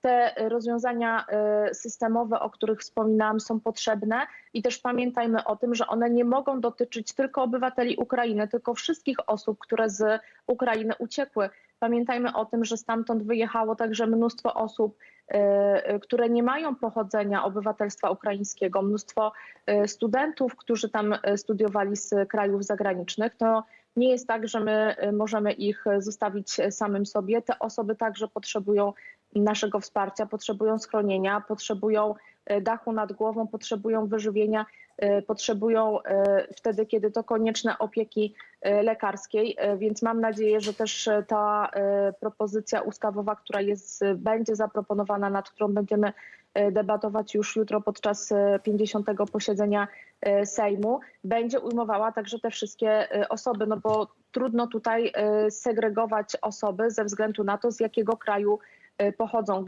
te rozwiązania y, systemowe, o których wspominałam, są potrzebne i też pamiętajmy o tym, że one nie mogą dotyczyć tylko obywateli Ukrainy, tylko wszystkich osób, które z Ukrainy uciekły. Pamiętajmy o tym, że stamtąd wyjechało także mnóstwo osób, które nie mają pochodzenia obywatelstwa ukraińskiego, mnóstwo y, studentów, którzy tam y, studiowali z krajów zagranicznych. To nie jest tak, że my y, możemy ich zostawić samym sobie. Te osoby także potrzebują naszego wsparcia, potrzebują schronienia, potrzebują dachu nad głową, potrzebują wyżywienia, potrzebują wtedy, kiedy to konieczne opieki lekarskiej, więc mam nadzieję, że też ta propozycja ustawowa, która jest, będzie zaproponowana, nad którą będziemy e, debatować już jutro podczas e, 50. posiedzenia e, Sejmu, będzie ujmowała także te wszystkie e, osoby, no bo trudno tutaj e, segregować osoby ze względu na to, z jakiego kraju e, pochodzą.